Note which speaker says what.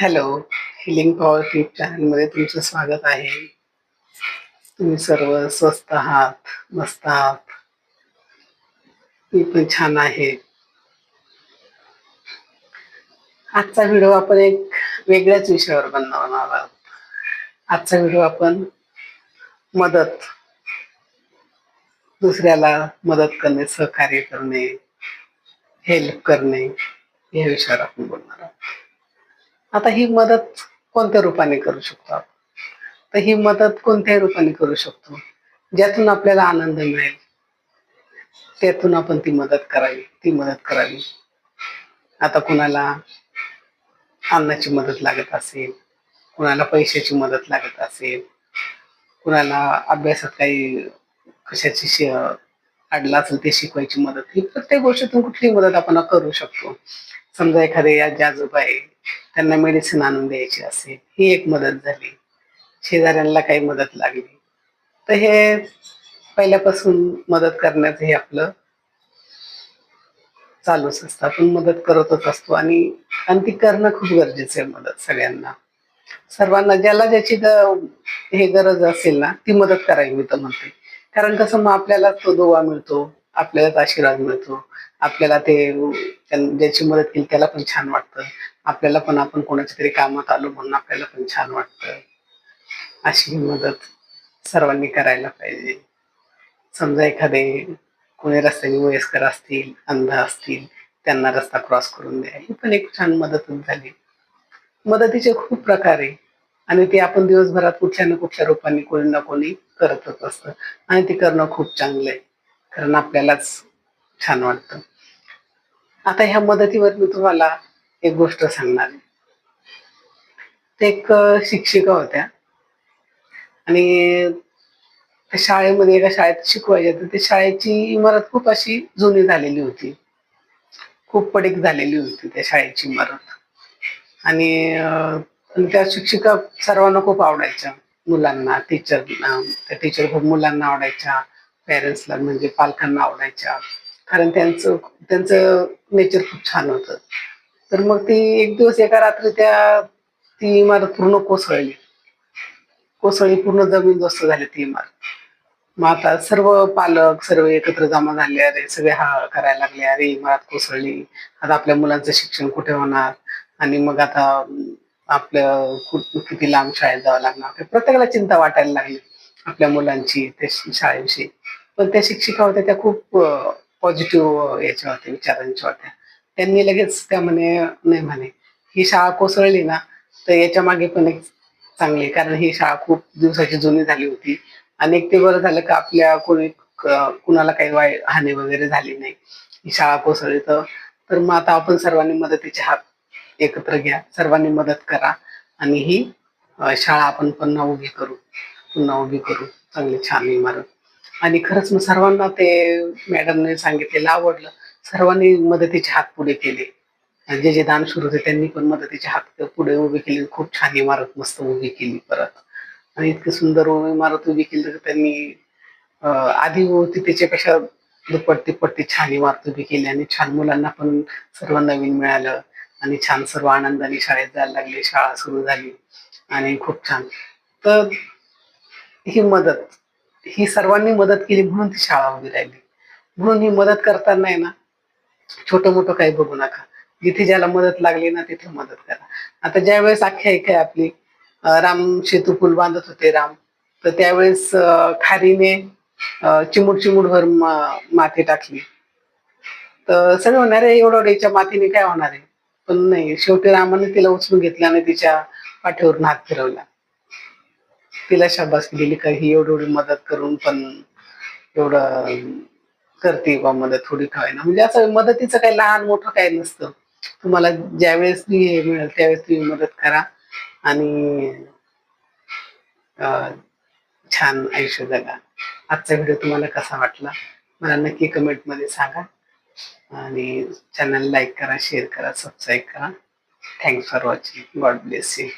Speaker 1: Hello healing power clip चॅनलमध्ये तुमचं स्वागत आहे. तुम्ही सर्व स्वस्त आहात मस्त आहात. मी पण छान आहे. आजचा व्हिडिओ आपण एक वेगळ्याच विषयावर बनवणार आहोत. आजचा व्हिडिओ आपण मदत दुसऱ्याला मदत करणे सहकार्य करणे हेल्प करणे या विषयावर आपण बोलणार आहोत. आता ही मदत कोणत्या रूपाने करू शकतो आपण? तर ही मदत कोणत्याही रूपाने करू शकतो. ज्यातून आपल्याला आनंद मिळेल त्यातून आपण ती मदत करावी ती मदत करावी. आता कुणाला अन्नाची मदत लागत असेल कुणाला पैशाची मदत लागत असेल कुणाला अभ्यासात काही कशाची अडला असेल ते शिकवायची मदत ही प्रत्येक गोष्टीतून कुठली मदत आपण करू शकतो. समजा एखादे या आजोबा आहे त्यांना मेडिसिन आणून द्यायची असेल ही एक मदत झाली. शेजाऱ्यांना काही मदत लागली. तर हे पहिल्यापासून मदत करण्याचं हे आपलं चालूच असतं. आपण मदत करतच असतो आणि आणि ती करणं खूप गरजेचं आहे मदत सगळ्यांना. सर्वांना ज्याला ज्याची हे गरज असेल ना ती मदत करावी मी तर म्हणते. कारण कसं मग आपल्याला तो दोवा मिळतो आपल्यालाच आशीर्वाद मिळतो. आपल्याला ते ज्याची मदत केली त्याला पण छान वाटतं. आपल्याला पण आपण कोणाच्या तरी कामात आलो म्हणून आपल्याला पण छान वाटतं. अशी ही मदत सर्वांनी करायला पाहिजे. समजा एखादे कोणी रस्त्याने वयस्कर असतील अंध असतील त्यांना रस्ता क्रॉस करून द्या. ही पण एक छान मदतच झाली. मदतीचे खूप प्रकार आहे. आणि ते आपण दिवसभरात कुठल्या ना कुठल्या रूपाने कोणी ना कोणी करतच असतं. आणि ते करणं खूप चांगलं आहे कारण आपल्यालाच छान वाटतं. आता ह्या मदतीवर मी तुम्हाला एक गोष्ट सांगणार आहे. ते एक शिक्षिका होत्या. आणि त्या शाळेमध्ये एका शाळेत शिकवायच्या तर त्या शाळेची इमारत खूप अशी जुनी झालेली होती. खूप पडीक झालेली होती त्या शाळेची इमारत. आणि आणि त्या शिक्षिका सर्वांना खूप आवडायच्या. मुलांना टीचरना त्या टीचर खूप मुलांना आवडायच्या. पेरेंट्सला म्हणजे पालकांना आवडायच्या. कारण त्यांचं त्यांचं नेचर खूप छान होतं. तर मग ती एक दिवस एका रात्री त्या ती इमारत पूर्ण कोसळली. कोसळली पूर्ण जमीन दोस्त झाली ती इमारत. मग आता सर्व पालक सर्व एकत्र जमा झाले. अरे सगळे हा करायला लागले. अरे इमारत कोसळली. आता आपल्या मुलांचं शिक्षण कुठे होणार? आणि मग आता आपल्या आपलं किती लांब शाळेत जावं लागणार. प्रत्येकाला चिंता वाटायला लागली आपल्या मुलांची त्या शाळेविषयी. पण त्या शिक्षिका होत्या त्या खूप पॉझिटिव्ह याच्या होत्या विचारांच्या होत्या. त्यांनी लगेच त्या म्हणे नाही म्हणे ही शाळा कोसळली ना तर याच्या मागे पण एक चांगली कारण ही शाळा खूप दिवसाची जुनी झाली होती आणि एक ते बरं झालं का आपल्या कोणी कुणाला काही वाय हानी वगैरे झाली नाही. ही शाळा कोसळली तर तर मग आता आपण सर्वांनी मदतीचे हात एकत्र घ्या. सर्वांनी मदत करा आणि ही शाळा आपण पुन्हा उभी करू. पुन्हा उभी करू. चांगली छान इमारत. आणि खरंच मग सर्वांना ते मॅडमने सांगितलेलं आवडलं. सर्वांनी मदतीचे हात पुढे केले. जे जे दान सुरू होते त्यांनी पण मदतीचे हात पुढे उभे केले. खूप छान इमारत मस्त उभी केली परत. आणि इतकी सुंदर इमारत उभी केली तर त्यांनी आधी होती त्याच्यापेक्षा दुप्पट तिप्पट छान इमारत उभी केली आणि छान मुलांना पण सर्व नवीन मिळालं. आणि छान सर्व आनंदाने शाळेत जायला लागले शाळा सुरू झाली आणि खूप छान. तर ही मदत ही सर्वांनी मदत केली म्हणून ती शाळा उभी राहिली. म्हणून ही मदत करताना आहे ना छोटं मोठं काही बघू नका. जिथे ज्याला मदत लागली ना तिथे मदत करा. आता ज्यावेळेस आख्यायिका आहे आपली राम सेतू पूल बांधत होते राम. तर त्यावेळेस खारीने चिमूड चिमूट भर माती टाकली. तर सगळे होणार आहे एवढं मातीने काय होणार आहे? पण नाही. शेवटी रामाने तिला उचलून घेतला आणि तिच्या पाठीवरून हात फिरवला. तिला शाबासकी दिली का ही एवढी एवढी मदत करून पण एवढं करते बा मदत थोडी का ना म्हणजे असं मदतीचं काही लहान मोठं काही नसतं. तुम्हाला ज्यावेळेस ती हे मिळेल त्यावेळेस तुम्ही मदत करा आणि छान आयुष्य जगा. आजचा व्हिडिओ तुम्हाला कसा वाटला? मला नक्की कमेंटमध्ये सांगा. आणि चॅनल लाईक करा शेअर करा सबस्क्राईब करा. Thanks for watching God bless you